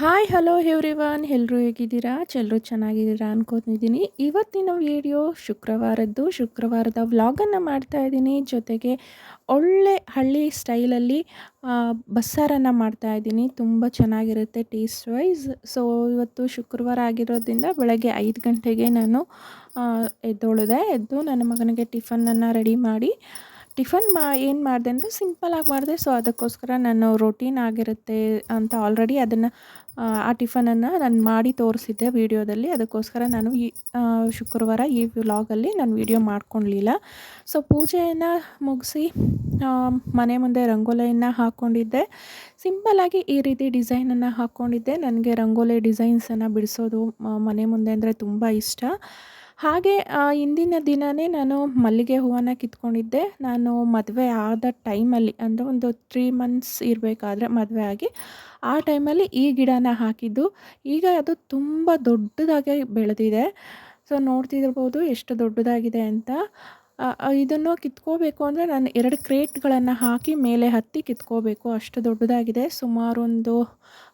Hi hello everyone ಎಲ್ಲರೂ ಹೇಗಿದ್ದೀರಾ? ಎಲ್ಲರೂ ಚೆನ್ನಾಗಿದ್ದೀರಾ ಅನ್ಕೋತಿದ್ದೀನಿ ಇವತ್ತಿನ ವಿಡಿಯೋ ಶುಕ್ರವಾರದ್ದು. ಶುಕ್ರವಾರದ ವ್ಲಾಗನ್ನು ಮಾಡ್ತಾ ಇದ್ದೀನಿ. ಜೊತೆಗೆ ಒಳ್ಳೆ ಹಳ್ಳಿ ಸ್ಟೈಲಲ್ಲಿ ಬಸ್ಸಾರನ್ನು ಮಾಡ್ತಾ ಇದ್ದೀನಿ. ತುಂಬ ಚೆನ್ನಾಗಿರುತ್ತೆ ಟೇಸ್ಟ್ ವೈಸ್ ಸೊ ಇವತ್ತು ಶುಕ್ರವಾರ ಆಗಿರೋದ್ರಿಂದ ಬೆಳಗ್ಗೆ ಐದು ಗಂಟೆಗೆ ನಾನು ಎದ್ದೊಳಿದೆ ಎದ್ದು ನನ್ನ ಮಗನಿಗೆ ಟಿಫನನ್ನು ರೆಡಿ ಮಾಡಿ ಟಿಫನ್ ಮಾ, ಏನು ಮಾಡಿದೆ ಅಂದರೆ ಸಿಂಪಲಾಗಿ ಮಾಡಿದೆ. ಸೊ ಅದಕ್ಕೋಸ್ಕರ ನಾನು ರೊಟೀನ್ ಆಗಿರುತ್ತೆ ಅಂತ ಆಲ್ರೆಡಿ ಅದನ್ನು ಆ ಟಿಫನನ್ನು ನಾನು ಮಾಡಿ ತೋರಿಸಿದ್ದೆ ವೀಡಿಯೋದಲ್ಲಿ. ಅದಕ್ಕೋಸ್ಕರ ನಾನು ಈ ಶುಕ್ರವಾರ ಈ ವ್ಲಾಗಲ್ಲಿ ನಾನು ವೀಡಿಯೋ ಮಾಡ್ಕೊಳ್ಲಿಲ್ಲ ಸೊ ಪೂಜೆಯನ್ನು ಮುಗಿಸಿ ಮನೆ ಮುಂದೆ ರಂಗೋಲಿಯನ್ನು ಹಾಕ್ಕೊಂಡಿದ್ದೆ ಸಿಂಪಲ್ಲಾಗಿ ಈ ರೀತಿ ಡಿಸೈನನ್ನು ಹಾಕ್ಕೊಂಡಿದ್ದೆ ನನಗೆ ರಂಗೋಲಿ ಡಿಸೈನ್ಸನ್ನು ಬಿಡಿಸೋದು ಮನೆ ಮುಂದೆ ಅಂದರೆ ತುಂಬ ಇಷ್ಟ. ಹಾಗೆ ಹಿಂದಿನ ದಿನವೇ ನಾನು ಮಲ್ಲಿಗೆ ಹೂವನ್ನು ಕಿತ್ಕೊಂಡಿದ್ದೆ. ನಾನು ಮದುವೆ ಆದ ಟೈಮಲ್ಲಿ, ಅಂದರೆ ಒಂದು ತ್ರೀ ಮಂತ್ಸ್ ಇರಬೇಕಾದ್ರೆ ಮದುವೆ ಆಗಿ, ಆ ಟೈಮಲ್ಲಿ ಈ ಗಿಡನ ಹಾಕಿದ್ದು. ಈಗ ಅದು ತುಂಬ ದೊಡ್ಡದಾಗಿ ಬೆಳೆದಿದೆ. ಸೊ, ನೋಡ್ತಿರ್ಬೋದು ಎಷ್ಟು ದೊಡ್ಡದಾಗಿದೆ ಅಂತ. ಇದನ್ನು ಕಿತ್ಕೋಬೇಕು ಅಂದರೆ ನಾನು ಎರಡು ಕ್ರೇಟ್ಗಳನ್ನು ಹಾಕಿ ಮೇಲೆ ಹತ್ತಿ ಕಿತ್ಕೋಬೇಕು. ಅಷ್ಟು ದೊಡ್ಡದಾಗಿದೆ. ಸುಮಾರೊಂದು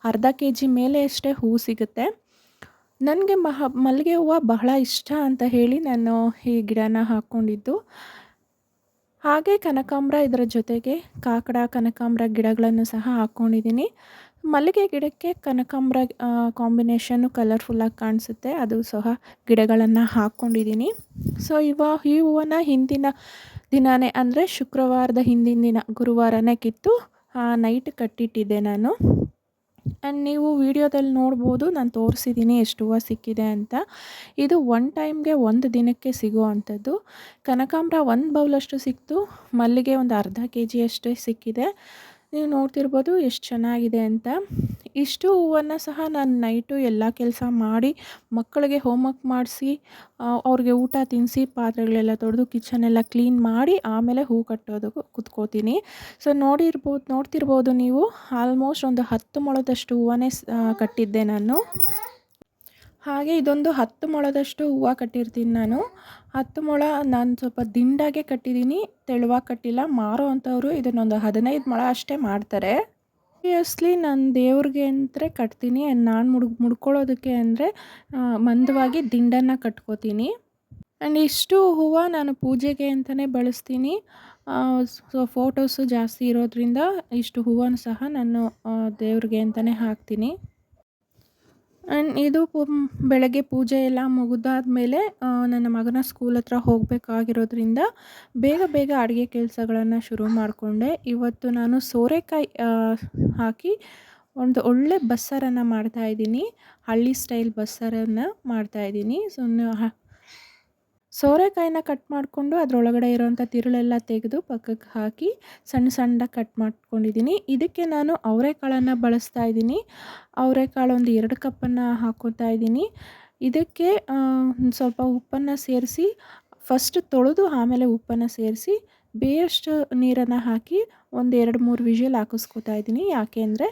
ಅರ್ಧ ಕೆ ಜಿ ಮೇಲೆ ಅಷ್ಟೇ ಹೂ ಸಿಗುತ್ತೆ. ನನಗೆ ಮಹ, ಮಲ್ಲಿಗೆ ಹೂವು ಬಹಳ ಇಷ್ಟ ಅಂತ ಹೇಳಿ ನಾನು ಈ ಗಿಡನ ಹಾಕ್ಕೊಂಡಿದ್ದು ಹಾಗೆ ಕನಕಾಂಬ್ರ ಇದರ ಜೊತೆಗೆ ಕಾಕಡ, ಕನಕಾಂಬ್ರ ಗಿಡಗಳನ್ನು ಸಹ ಹಾಕ್ಕೊಂಡಿದ್ದೀನಿ ಮಲ್ಲಿಗೆ ಗಿಡಕ್ಕೆ ಕನಕಾಂಬ್ರ ಕಾಂಬಿನೇಷನ್ನು ಕಲರ್ಫುಲ್ಲಾಗಿ ಕಾಣಿಸುತ್ತೆ. ಅದು ಸಹ ಗಿಡಗಳನ್ನು ಹಾಕ್ಕೊಂಡಿದ್ದೀನಿ ಸೊ ಇವ, ಈ ಹೂವನ್ನು ಹಿಂದಿನ ದಿನವೇ ಅಂದರೆ ಶುಕ್ರವಾರದ ಹಿಂದಿನ ದಿನ, ಗುರುವಾರನೇ ಕಿತ್ತು ನೈಟ್ ಕಟ್ಟಿಟ್ಟಿದ್ದೆ ನಾನು. ಆ್ಯಂಡ್ ನೀವು ವೀಡಿಯೋದಲ್ಲಿ ನೋಡ್ಬೋದು, ನಾನು ತೋರಿಸಿದ್ದೀನಿ ಎಷ್ಟು ಹೂವು ಸಿಕ್ಕಿದೆ ಅಂತ. ಇದು ಒನ್ ಟೈಮ್ಗೆ ಒಂದು ದಿನಕ್ಕೆ ಸಿಗೋ ಅಂಥದ್ದು ಕನಕಾಂಬರ ಒಂದು ಬೌಲಷ್ಟು ಸಿಕ್ತು, ಮಲ್ಲಿಗೆ ಒಂದು ಅರ್ಧ ಕೆ ಜಿಯಷ್ಟೇ ಸಿಕ್ಕಿದೆ. ನೀವು ನೋಡ್ತಿರ್ಬೋದು ಎಷ್ಟು ಚೆನ್ನಾಗಿದೆ ಅಂತ. ಇಷ್ಟು ಹೂವನ್ನು ಸಹ ನಾನು ನೈಟು ಎಲ್ಲ ಕೆಲಸ ಮಾಡಿ ಮಕ್ಕಳಿಗೆ ಹೋಮ್ವರ್ಕ್ ಮಾಡಿಸಿ ಅವ್ರಿಗೆ ಊಟ ತಿನ್ನಿಸಿ ಪಾತ್ರೆಗಳೆಲ್ಲ ತೊಡೆದು ಕಿಚನೆಲ್ಲ ಕ್ಲೀನ್ ಮಾಡಿ ಆಮೇಲೆ ಹೂ ಕಟ್ಟೋದಕ್ಕೂ ಕುತ್ಕೋತೀನಿ. ಸೊ ನೋಡಿರ್ಬೋದು, ನೋಡ್ತಿರ್ಬೋದು ನೀವು ಆಲ್ಮೋಸ್ಟ್ ಒಂದು ಹತ್ತು ಮೊಳದಷ್ಟು ಹೂವನ್ನೇ ಕಟ್ಟಿದ್ದೆ ನಾನು. ಹಾಗೆ ಇದೊಂದು ಹತ್ತು ಮೊಳದಷ್ಟು ಹೂವು ಕಟ್ಟಿರ್ತೀನಿ ನಾನು. ಹತ್ತು ಮೊಳ ನಾನು ಸ್ವಲ್ಪ ದಿಂಡಾಗೆ ಕಟ್ಟಿದ್ದೀನಿ ತೆಳುವಾಗಿ ಕಟ್ಟಿಲ್ಲ. ಮಾರೋ ಅಂಥವ್ರು ಇದನ್ನೊಂದು ಹದಿನೈದು ಮೊಳ ಅಷ್ಟೇ ಮಾಡ್ತಾರೆ. ಆಬ್ವಿಯಸ್ಲಿ ನಾನು ದೇವ್ರಿಗೆ ಅಂದರೆ ಕಟ್ತೀನಿ, ನಾನು ಮುಡ್, ಮುಡ್ಕೊಳ್ಳೋದಕ್ಕೆ ಅಂದರೆ ಮಂದವಾಗಿ ದಿಂಡನ್ನು ಕಟ್ಕೋತೀನಿ. ಆ್ಯಂಡ್ ಇಷ್ಟು ಹೂವು ನಾನು ಪೂಜೆಗೆ ಅಂತಲೇ ಬಳಸ್ತೀನಿ. ಸೊ ಫೋಟೋಸು ಜಾಸ್ತಿ ಇರೋದ್ರಿಂದ ಇಷ್ಟು ಹೂವನ್ನು ಸಹ ನಾನು ದೇವ್ರಿಗೆ ಅಂತಲೇ ಹಾಕ್ತೀನಿ. ಆ್ಯಂಡ್ ಇದು ಬೆಳಗ್ಗೆ ಪೂಜೆ ಎಲ್ಲ ಮುಗಿದಾದ ಮೇಲೆ ನನ್ನ ಮಗನ ಸ್ಕೂಲ್ ಹತ್ರ ಹೋಗಬೇಕಾಗಿರೋದ್ರಿಂದ ಬೇಗ ಬೇಗ ಅಡುಗೆ ಕೆಲಸಗಳನ್ನು ಶುರು ಮಾಡಿಕೊಂಡೆ. ಇವತ್ತು ನಾನು ಸೋರೆಕಾಯಿ ಹಾಕಿ ಒಂದು ಒಳ್ಳೆ ಬಸ್ಸಾರನ್ನು ಮಾಡ್ತಾಯಿದ್ದೀನಿ ಹಳ್ಳಿ ಸ್ಟೈಲ್ ಬಸ್ಸಾರನ್ನು ಮಾಡ್ತಾಯಿದ್ದೀನಿ ಸೊ ಸೋರೆಕಾಯಿನ ಕಟ್ ಮಾಡಿಕೊಂಡು ಅದರೊಳಗಡೆ ಇರೋವಂಥ ತಿರುಳೆಲ್ಲ ತೆಗೆದು ಪಕ್ಕಕ್ಕೆ ಹಾಕಿ ಸಣ್ಣ ಸಣ್ಣ ಕಟ್ ಮಾಡ್ಕೊಂಡಿದ್ದೀನಿ. ಇದಕ್ಕೆ ನಾನು ಅವರೆಕಾಳನ್ನು ಬಳಸ್ತಾ ಇದ್ದೀನಿ. ಅವರೆಕಾಳು ಒಂದು ಎರಡು ಕಪ್ಪನ್ನು ಹಾಕೋತಾ ಇದ್ದೀನಿ. ಇದಕ್ಕೆ ಸ್ವಲ್ಪ ಉಪ್ಪನ್ನು ಸೇರಿಸಿ ಫಸ್ಟ್ ತೊಳೆದು ಆಮೇಲೆ ಉಪ್ಪನ್ನು ಸೇರಿಸಿ ಬೇಯಷ್ಟು ನೀರನ್ನು ಹಾಕಿ ಒಂದು ಎರಡು ಮೂರು ವಿಷಲ್ ಹಾಕಿಸ್ಕೊತಾ ಇದ್ದೀನಿ. ಯಾಕೆ ಅಂದರೆ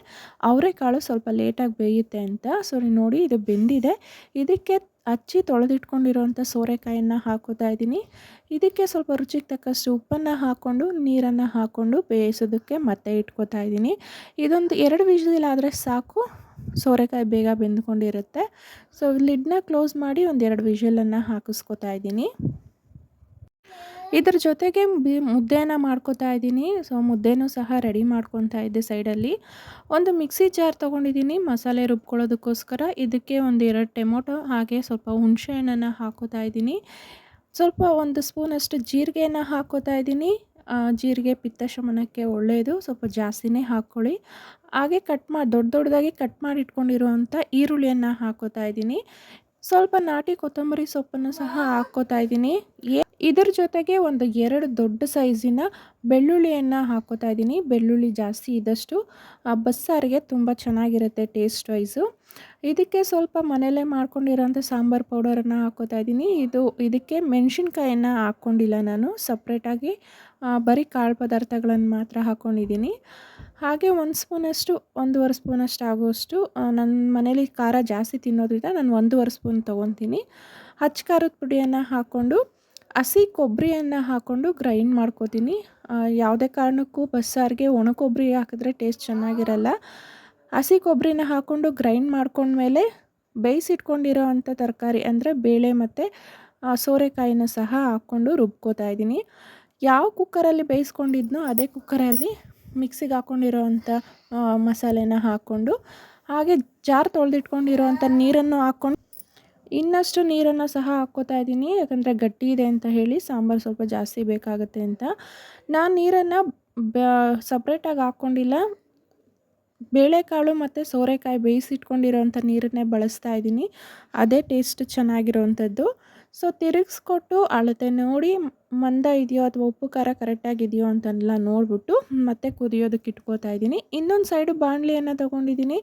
ಅವರೆಕಾಳು ಸ್ವಲ್ಪ ಲೇಟಾಗಿ ಬೇಯುತ್ತೆ ಅಂತ. ಸೊ ನೋಡಿ, ಇದು ಬೆಂದಿದೆ. ಇದಕ್ಕೆ ಹಚ್ಚಿ ತೊಳೆದಿಟ್ಕೊಂಡಿರೋಂಥ ಸೋರೆಕಾಯನ್ನು ಹಾಕೋತಾ ಇದ್ದೀನಿ. ಇದಕ್ಕೆ ಸ್ವಲ್ಪ ರುಚಿಗೆ ತಕ್ಕಷ್ಟು ಉಪ್ಪನ್ನು ಹಾಕ್ಕೊಂಡು, ನೀರನ್ನು ಹಾಕ್ಕೊಂಡು ಬೇಯಿಸೋದಕ್ಕೆ ಮತ್ತೆ ಇಟ್ಕೋತಾ ಇದ್ದೀನಿ. ಇದೊಂದು ಎರಡು ವಿಷಲಾದರೆ ಸಾಕು. ಸೋರೆಕಾಯಿ ಬೇಗ ಬೆಂದ್ಕೊಂಡಿರುತ್ತೆ. ಸೊ, ಲಿಡ್ನ ಕ್ಲೋಸ್ ಮಾಡಿ ಒಂದು ಎರಡು ವಿಷಲನ್ನು ಹಾಕಿಸ್ಕೊತಾ ಇದ್ದೀನಿ. ಇದ್ರ ಜೊತೆಗೆ ಬಿ ಮುದ್ದೆನ ಮಾಡ್ಕೋತಾ ಇದ್ದೀನಿ. ಸೊ, ಮುದ್ದೆನೂ ಸಹ ರೆಡಿ ಮಾಡ್ಕೊತಾ ಇದ್ದೆ ಸೈಡಲ್ಲಿ. ಒಂದು ಮಿಕ್ಸಿ ಜಾರ್ ತೊಗೊಂಡಿದ್ದೀನಿ. ಮಸಾಲೆ ರುಬ್ಕೊಳ್ಳೋದಕ್ಕೋಸ್ಕರ ಇದಕ್ಕೆ ಒಂದು ಎರಡು ಟೊಮೊಟೊ, ಹಾಗೆ ಸ್ವಲ್ಪ ಹುಣಸೆ ಹಣ್ಣನ್ನು ಹಾಕೋತಾ ಇದ್ದೀನಿ. ಸ್ವಲ್ಪ ಒಂದು ಸ್ಪೂನಷ್ಟು ಜೀರಿಗೆಯನ್ನು ಹಾಕೋತಾ ಇದ್ದೀನಿ. ಜೀರಿಗೆ, ಪಿತ್ತ, ಶಮನಕ್ಕೆ ಒಳ್ಳೆಯದು. ಸ್ವಲ್ಪ ಜಾಸ್ತಿನೇ ಹಾಕ್ಕೊಳ್ಳಿ. ಹಾಗೆ ಕಟ್ ಮಾಡಿ ದೊಡ್ಡ ದೊಡ್ಡದಾಗಿ ಕಟ್ ಮಾಡಿ ಇಟ್ಕೊಂಡಿರುವಂಥ ಈರುಳ್ಳಿಯನ್ನು ಹಾಕೋತಾ ಇದ್ದೀನಿ. ಸ್ವಲ್ಪ ನಾಟಿ ಕೊತ್ತಂಬರಿ ಸೊಪ್ಪನ್ನು ಸಹ ಹಾಕ್ಕೋತಾ ಇದ್ದೀನಿ. ಇದ್ರ ಜೊತೆಗೆ ಒಂದು ಎರಡು ದೊಡ್ಡ ಸೈಜಿನ ಬೆಳ್ಳುಳ್ಳಿಯನ್ನು ಹಾಕೋತಾ ಇದ್ದೀನಿ. ಬೆಳ್ಳುಳ್ಳಿ ಜಾಸ್ತಿ ಇದ್ದಷ್ಟು ಬಸ್ಸಾರಿಗೆ ತುಂಬ ಚೆನ್ನಾಗಿರುತ್ತೆ ಟೇಸ್ಟ್ ವೈಸು ಇದಕ್ಕೆ ಸ್ವಲ್ಪ ಮನೆಯಲ್ಲೇ ಮಾಡ್ಕೊಂಡಿರೋಂಥ ಸಾಂಬಾರು ಪೌಡರನ್ನು ಹಾಕೋತಾ ಇದ್ದೀನಿ. ಇದು, ಇದಕ್ಕೆ ಮೆಣಸಿನ್ಕಾಯನ್ನು ಹಾಕ್ಕೊಂಡಿಲ್ಲ ನಾನು. ಸಪ್ರೇಟಾಗಿ ಬರೀ ಕಾಳು ಪದಾರ್ಥಗಳನ್ನು ಮಾತ್ರ ಹಾಕ್ಕೊಂಡಿದ್ದೀನಿ ಹಾಗೆ ಒಂದು ಸ್ಪೂನಷ್ಟು, ಒಂದೂವರೆ ಸ್ಪೂನಷ್ಟು ಆಗುವಷ್ಟು ನನ್ನ ಮನೇಲಿ ಖಾರ ಜಾಸ್ತಿ ತಿನ್ನೋದ್ರಿಂದ ನಾನು ಒಂದೂವರೆ ಸ್ಪೂನ್ ತೊಗೊತೀನಿ. ಹಚ್ಚ ಖಾರದ ಪುಡಿಯನ್ನು ಹಾಕ್ಕೊಂಡು ಹಸಿ ಕೊಬ್ಬರಿಯನ್ನು ಹಾಕ್ಕೊಂಡು ಗ್ರೈಂಡ್ ಮಾಡ್ಕೋತೀನಿ. ಯಾವುದೇ ಕಾರಣಕ್ಕೂ ಬಸ್ಸಾರಿಗೆ ಒಣ ಕೊಬ್ಬರಿ ಹಾಕಿದ್ರೆ ಟೇಸ್ಟ್ ಚೆನ್ನಾಗಿರಲ್ಲ. ಹಸಿ ಕೊಬ್ಬರಿನ ಹಾಕ್ಕೊಂಡು ಗ್ರೈಂಡ್ ಮಾಡ್ಕೊಂಡ್ಮೇಲೆ ಬೇಯಿಸಿಟ್ಕೊಂಡಿರೋ ಅಂಥ ತರಕಾರಿ ಅಂದರೆ ಬೇಳೆ ಮತ್ತು ಸೋರೆಕಾಯಿನ ಸಹ ಹಾಕ್ಕೊಂಡು ರುಬ್ಕೋತಾ ಇದ್ದೀನಿ. ಯಾವ ಕುಕ್ಕರಲ್ಲಿ ಬೇಯಿಸ್ಕೊಂಡಿದ್ನೋ ಅದೇ ಕುಕ್ಕರಲ್ಲಿ ಮಿಕ್ಸಿಗೆ ಹಾಕ್ಕೊಂಡಿರೋ ಅಂಥ ಮಸಾಲೆನ ಹಾಕ್ಕೊಂಡು, ಹಾಗೆ ಜಾರ್ ತೊಳೆದಿಟ್ಕೊಂಡಿರೋ ಅಂಥ ನೀರನ್ನು ಹಾಕ್ಕೊಂಡು ಇನ್ನಷ್ಟು ನೀರನ್ನು ಸಹ ಹಾಕ್ಕೋತಾ ಇದ್ದೀನಿ, ಯಾಕಂದರೆ ಗಟ್ಟಿ ಇದೆ ಅಂತ ಹೇಳಿ ಸಾಂಬಾರು ಸ್ವಲ್ಪ ಜಾಸ್ತಿ ಬೇಕಾಗುತ್ತೆ ಅಂತ. ನಾನು ನೀರನ್ನು ಬ ಸಪ್ರೇಟಾಗಿ ಹಾಕ್ಕೊಂಡಿಲ್ಲ. ಬೇಳೆಕಾಳು ಮತ್ತು ಸೋರೆಕಾಯಿ ಬೇಯಿಸಿಟ್ಕೊಂಡಿರೋಂಥ ನೀರನ್ನೇ ಬಳಸ್ತಾ ಇದ್ದೀನಿ. ಅದೇ ಟೇಸ್ಟ್ ಚೆನ್ನಾಗಿರೋವಂಥದ್ದು ಸೊ ತಿರುಗಿಸ್ಕೊಟ್ಟು ಅಳತೆ ನೋಡಿ ಮಂದ ಇದೆಯೋ ಅಥವಾ ಉಪ್ಪು ಖಾರ ಕರೆಕ್ಟಾಗಿದೆಯೋ ಅಂತೆಲ್ಲ ನೋಡಿಬಿಟ್ಟು ಮತ್ತೆ ಕುದಿಯೋದಕ್ಕೆ ಇಟ್ಕೋತಾ ಇದ್ದೀನಿ. ಇನ್ನೊಂದು ಸೈಡು ಬಾಣಲಿಯನ್ನು ತೊಗೊಂಡಿದ್ದೀನಿ.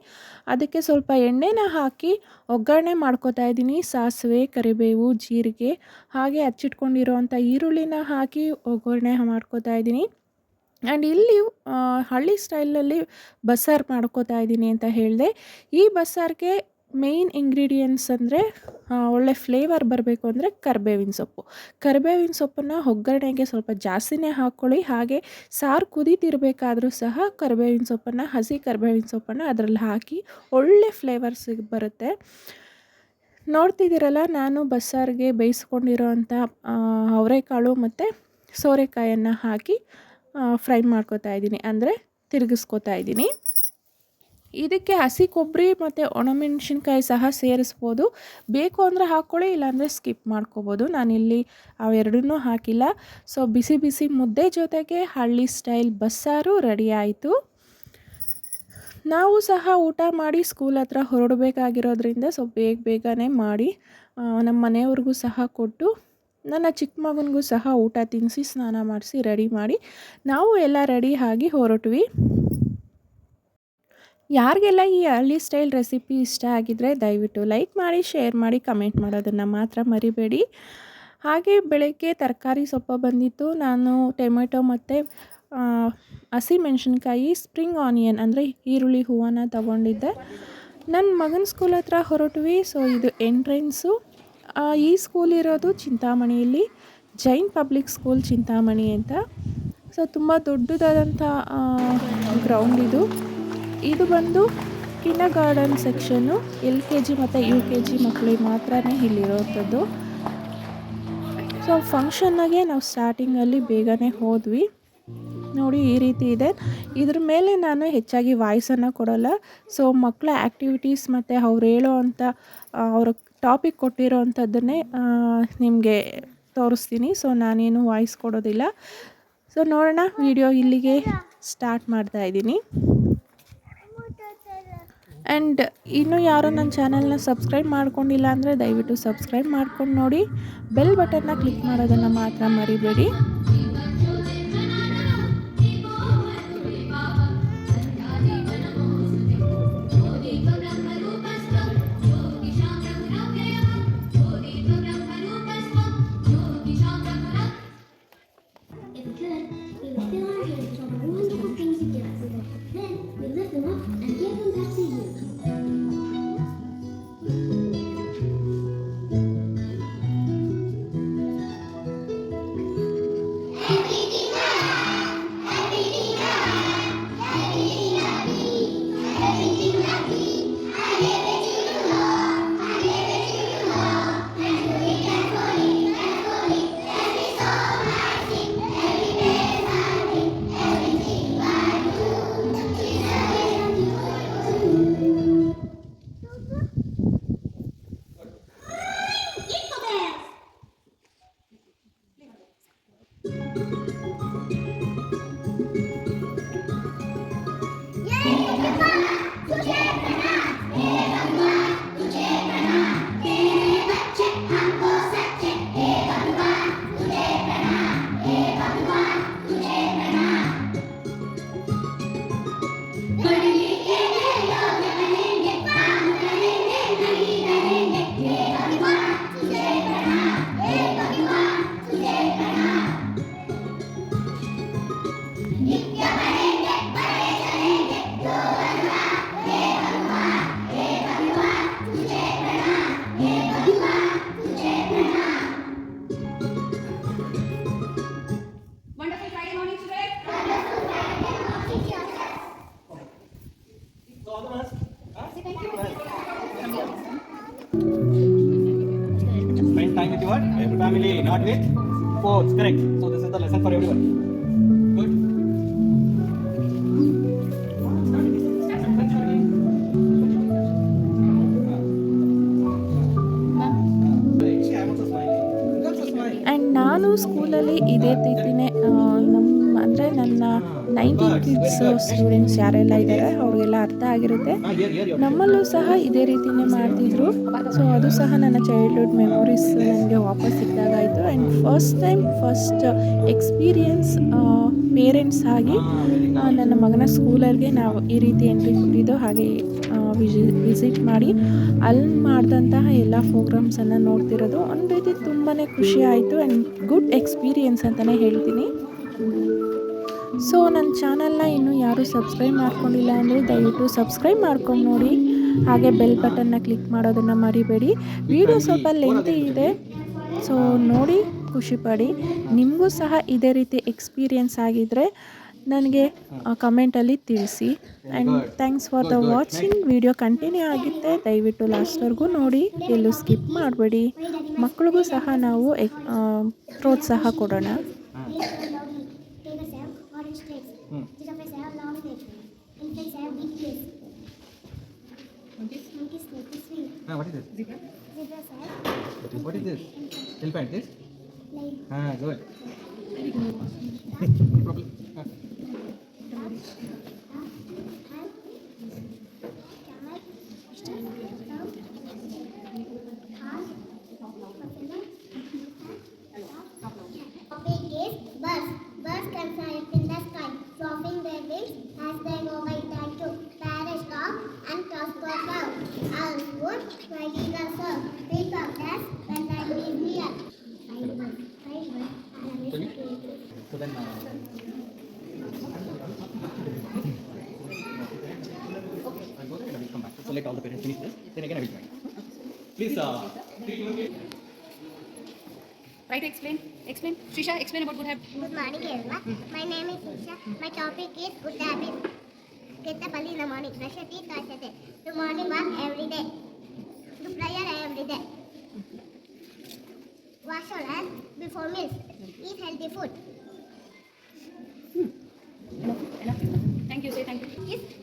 ಅದಕ್ಕೆ ಸ್ವಲ್ಪ ಎಣ್ಣೆನ ಹಾಕಿ ಒಗ್ಗರಣೆ ಮಾಡ್ಕೋತಾ ಇದ್ದೀನಿ. ಸಾಸಿವೆ, ಕರಿಬೇವು, ಜೀರಿಗೆ ಹಾಗೆ ಹಚ್ಚಿಟ್ಕೊಂಡಿರೋವಂಥ ಈರುಳ್ಳಿನ ಹಾಕಿ ಒಗ್ಗರಣೆ ಮಾಡ್ಕೋತಾ ಇದ್ದೀನಿ. ಆ್ಯಂಡ್ ಇಲ್ಲಿ ಹಳ್ಳಿ ಸ್ಟೈಲಲ್ಲಿ ಬಸ್ಸಾರು ಮಾಡ್ಕೋತಾ ಇದ್ದೀನಿ ಅಂತ ಹೇಳಿದೆ. ಈ ಬಸ್ಸಾರಿಗೆ ಮೇಯ್ನ್ ಇಂಗ್ರೀಡಿಯೆಂಟ್ಸ್ ಅಂದರೆ ಒಳ್ಳೆ ಫ್ಲೇವರ್ ಬರಬೇಕು ಅಂದರೆ ಕರಿಬೇವಿನ ಸೊಪ್ಪು. ಕರಿಬೇವಿನ ಸೊಪ್ಪನ್ನು ಒಗ್ಗರಣೆಗೆ ಸ್ವಲ್ಪ ಜಾಸ್ತಿನೇ ಹಾಕ್ಕೊಳ್ಳಿ ಹಾಗೆ ಸಾರು ಕುದೀತಿರಬೇಕಾದ್ರೂ ಸಹ ಕರಿಬೇವಿನ ಸೊಪ್ಪನ್ನು, ಹಸಿ ಕರಿಬೇವಿನ ಸೊಪ್ಪನ್ನು ಅದರಲ್ಲಿ ಹಾಕಿ ಒಳ್ಳೆ ಫ್ಲೇವರ್ ಬರುತ್ತೆ. ನೋಡ್ತಿದ್ದೀರಲ್ಲ, ನಾನು ಬಸ್ಸಾರಿಗೆ ಬೇಯಿಸ್ಕೊಂಡಿರೋ ಅಂಥ ಅವರೆಕಾಳು ಮತ್ತು ಸೋರೆಕಾಯನ್ನು ಹಾಕಿ ಫ್ರೈ ಮಾಡ್ಕೋತಾ ಇದ್ದೀನಿ. ಅಂದರೆ ತಿರುಗಿಸ್ಕೋತಾ ಇದ್ದೀನಿ. ಇದಕ್ಕೆ ಹಸಿ ಕೊಬ್ಬರಿ ಮತ್ತು ಒಣಮೆಣಸಿನ್ಕಾಯಿ ಸಹ ಸೇರಿಸ್ಬೋದು. ಬೇಕು ಅಂದರೆ ಹಾಕ್ಕೊಳ್ಳಿ, ಇಲ್ಲಾಂದರೆ ಸ್ಕಿಪ್ ಮಾಡ್ಕೋಬೋದು. ನಾನಿಲ್ಲಿ ಅವೆರಡನ್ನೂ ಹಾಕಿಲ್ಲ. ಸೊ ಬಿಸಿ ಬಿಸಿ ಮುದ್ದೆ ಜೊತೆಗೆ ಹಳ್ಳಿ ಸ್ಟೈಲ್ ಬಸ್ಸಾರು ರೆಡಿ ಆಯಿತು. ನಾವು ಸಹ ಊಟ ಮಾಡಿ ಸ್ಕೂಲ್ ಹತ್ರ ಹೊರಡಬೇಕಾಗಿರೋದ್ರಿಂದ ಸೊ ಬೇಗ ಬೇಗನೆ ಮಾಡಿ ನಮ್ಮ ಮನೆಯವ್ರಿಗೂ ಸಹ ಕೊಟ್ಟು, ನನ್ನ ಚಿಕ್ಕ ಮಗನಿಗೂ ಸಹ ಊಟ ತಿನ್ನಿಸಿ, ಸ್ನಾನ ಮಾಡಿಸಿ ರೆಡಿ ಮಾಡಿ, ನಾವು ಎಲ್ಲ ರೆಡಿ ಆಗಿ ಹೊರಟ್ವಿ. ಯಾರಿಗೆಲ್ಲ ಈ ಹಳ್ಳಿ ಸ್ಟೈಲ್ ರೆಸಿಪಿ ಇಷ್ಟ ಆಗಿದ್ರೆ ದಯವಿಟ್ಟು ಲೈಕ್ ಮಾಡಿ ಶೇರ್ ಮಾಡಿ ಕಮೆಂಟ್ ಮಾಡೋದನ್ನು ಮಾತ್ರ ಮರಿಬೇಡಿ. ಹಾಗೆ ಬೆಳಗ್ಗೆ ತರಕಾರಿ ಸೊಪ್ಪು ಬಂದಿತ್ತು. ನಾನು ಟೊಮೆಟೊ ಮತ್ತು ಹಸಿಮೆಣ್ಸಿನ್ಕಾಯಿ ಸ್ಪ್ರಿಂಗ್ ಆನಿಯನ್ ಅಂದರೆ ಈರುಳ್ಳಿ ಹೂವನ್ನ ತಗೊಂಡಿದ್ದೆ. ನನ್ನ ಮಗನ ಸ್ಕೂಲ್ ಹತ್ರ ಹೊರಟ್ವಿ ಸೊ ಇದು ಎಂಟ್ರೆನ್ಸು ಈ ಸ್ಕೂಲ್ ಇರೋದು ಚಿಂತಾಮಣಿಯಲ್ಲಿ ಜೈನ್ ಪಬ್ಲಿಕ್ ಸ್ಕೂಲ್ ಚಿಂತಾಮಣಿ ಅಂತ. ಸೊ ತುಂಬ ದೊಡ್ಡದಾದಂಥ ಗ್ರೌಂಡ್ ಇದು. ಇದು ಬಂದು kindergarten section L K G ಮತ್ತು ಯು ಕೆ ಜಿ ಮಕ್ಕಳಿಗೆ ಮಾತ್ರ ಇಲ್ಲಿರೋವಂಥದ್ದು ಸೊ ಫಂಕ್ಷನ್ನಾಗೆ ನಾವು ಸ್ಟಾರ್ಟಿಂಗಲ್ಲಿ ಬೇಗನೆ ಹೋದ್ವಿ. ನೋಡಿ, ಈ ರೀತಿ ಇದೆ. ಇದ್ರ ಮೇಲೆ ನಾನು ಹೆಚ್ಚಾಗಿ ವಾಯ್ಸನ್ನು ಕೊಡೋಲ್ಲ. ಸೊ ಮಕ್ಕಳ ಆ್ಯಕ್ಟಿವಿಟೀಸ್ ಮತ್ತು ಅವ್ರು ಹೇಳೋ ಅಂಥ ಅವ್ರ ಟಾಪಿಕ್ ಕೊಟ್ಟಿರೋ ಅಂಥದ್ದನ್ನೇ ನಿಮಗೆ ತೋರಿಸ್ತೀನಿ. ಸೊ ನಾನೇನು ವಾಯ್ಸ್ ಕೊಡೋದಿಲ್ಲ. ಸೊ ನೋಡೋಣ ವಿಡಿಯೋ ಇಲ್ಲಿಗೆ ಸ್ಟಾರ್ಟ್ ಮಾಡ್ತಾ ಇದ್ದೀನಿ. ಆ್ಯಂಡ್ ಇನ್ನೂ ಯಾರೂ ನನ್ನ ಚಾನಲ್ನ ಸಬ್ಸ್ಕ್ರೈಬ್ ಮಾಡ್ಕೊಂಡಿಲ್ಲ ಅಂದರೆ ದಯವಿಟ್ಟು ಸಬ್ಸ್ಕ್ರೈಬ್ ಮಾಡ್ಕೊಂಡು ನೋಡಿ. ಬೆಲ್ ಬಟನ್ನ ಕ್ಲಿಕ್ ಮಾಡೋದನ್ನು ಮಾತ್ರ ಮರಿಬೇಡಿ. Family, not with sports. Correct. So this is the lesson for everyone. ನನ್ನ ನೈನ್ಟೀನ್ ಕಿಡ್ಸ್ ಸ್ಟೂಡೆಂಟ್ಸ್ ಯಾರೆಲ್ಲ ಇದ್ದಾರೆ ಅವ್ರಿಗೆಲ್ಲ ಅರ್ಥ ಆಗಿರುತ್ತೆ. ನಮ್ಮಲ್ಲೂ ಸಹ ಇದೇ ರೀತಿನೇ ಮಾಡ್ತಿದ್ರು. ಸೊ ಅದು ಸಹ ನನ್ನ ಚೈಲ್ಡ್ಹುಡ್ ಮೆಮೊರೀಸ್ ನನಗೆ ವಾಪಸ್ ಸಿಕ್ಕಾಗಾಯಿತು. And first time first experience parents ಆಗಿ ನನ್ನ ಮಗನ ಸ್ಕೂಲಲ್ಲಿಗೆ ನಾವು ಈ ರೀತಿ ಎಂಟ್ರಿ ಕೊಟ್ಟಿದ್ದು. ಹಾಗೆ ವಿಸಿಟ್ ಮಾಡಿ, ಅಲ್ಲಿ ಮಾಡಿದಂತಹ ಎಲ್ಲ ಪ್ರೋಗ್ರಾಮ್ಸನ್ನು ನೋಡ್ತಿರೋದು. ಒಂದು ರೀತಿ ತುಂಬಾ ಖುಷಿ ಆಯಿತು. ಆ್ಯಂಡ್ ಗುಡ್ ಎಕ್ಸ್ಪೀರಿಯನ್ಸ್ ಅಂತಲೇ ಹೇಳ್ತೀನಿ. ಸೊ ನನ್ನ ಚಾನಲ್ನ ಇನ್ನೂ ಯಾರೂ ಸಬ್ಸ್ಕ್ರೈಬ್ ಮಾಡ್ಕೊಂಡಿಲ್ಲ ಅಂದರೆ ದಯವಿಟ್ಟು ಸಬ್ಸ್ಕ್ರೈಬ್ ಮಾಡ್ಕೊಂಡು ನೋಡಿ. ಹಾಗೆ ಬೆಲ್ ಬಟನ್ನ ಕ್ಲಿಕ್ ಮಾಡೋದನ್ನು ಮರಿಬೇಡಿ. ವಿಡಿಯೋ ಸ್ವಲ್ಪ ಲೆಂತಿ ಇದೆ. ಸೊ ನೋಡಿ ಖುಷಿಪಡಿ ನಿಮಗೂ ಸಹ ಇದೇ ರೀತಿ ಎಕ್ಸ್ಪೀರಿಯನ್ಸ್ ಆಗಿದ್ದರೆ ನನಗೆ ಕಮೆಂಟಲ್ಲಿ ತಿಳಿಸಿ. And thanks for the watching video continue ಆಗುತ್ತೆ. ದಯವಿಟ್ಟು ಲಾಸ್ಟ್ವರೆಗೂ ನೋಡಿ. ಎಲ್ಲೂ ಸ್ಕಿಪ್ ಮಾಡಬೇಡಿ. ಮಕ್ಕಳಿಗೂ ಸಹ ನಾವು ಪ್ರೋತ್ಸಾಹ ಕೊಡೋಣ. जिसका फेस है लॉन्ग नेक इन फेस है big face Monkey's neck is sweet. Ah, what is this? Zebra. Zebra side. What is this? Elephant. This? Lion. Ah, good. Very good. no problem. Ah. So let all the parents finish this. Then again I will join. Please, uh, Try to explain. Explain. Srisha, explain about good habits. Good morning, everyone. My name is Isha. My topic is good habits. Get up early in the morning. Brush your teeth twice a day. Do morning walk every day. Do prayer every day. Wash your hands before meals. Eat healthy food. Thank you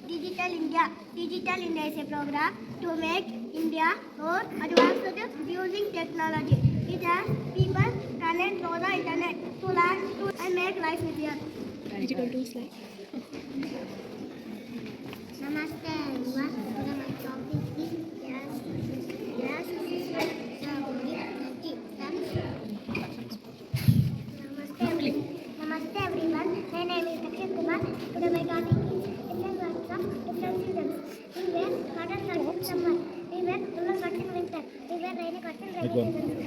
digital India digital India से programme to make India और advance using technology it has people talent know the internet to learn to and make life easier digital tools like नमस्ते ablam.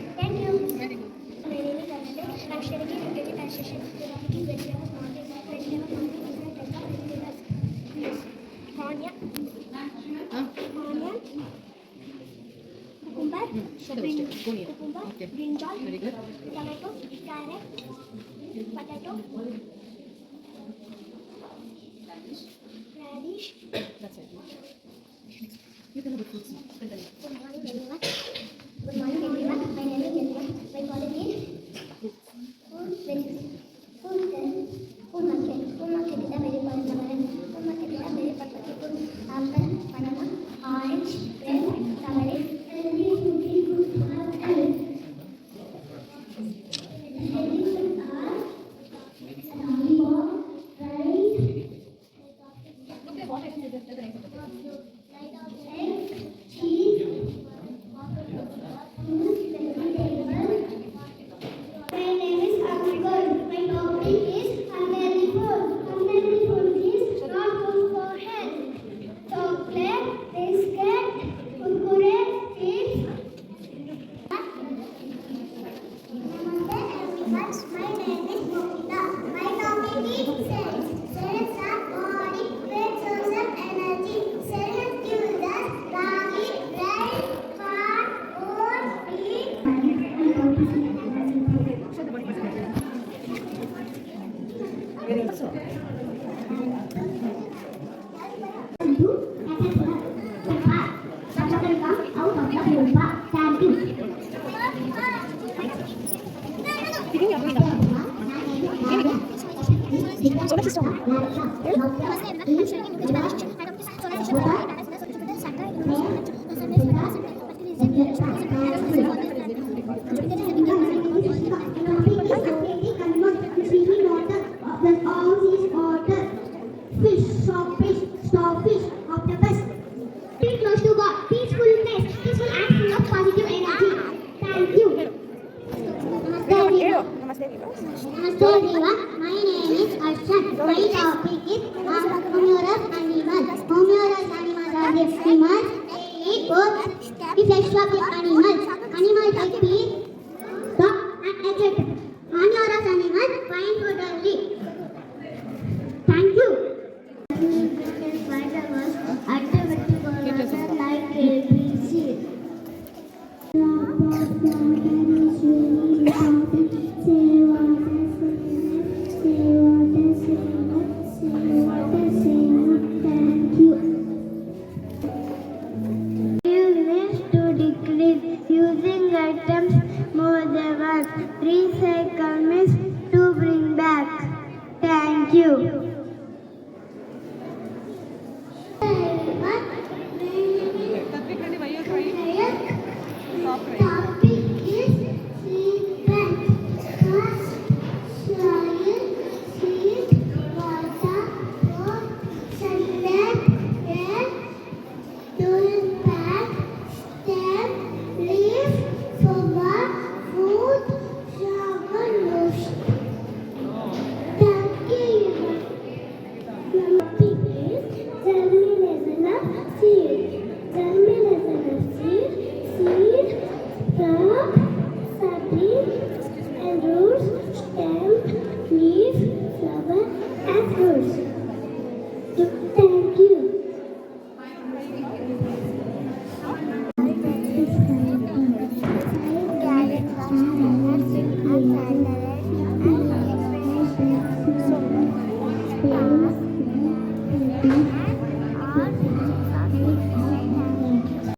brinjal, tomato, carrot, potato, radish. That's it. You can have a fruit. விடாது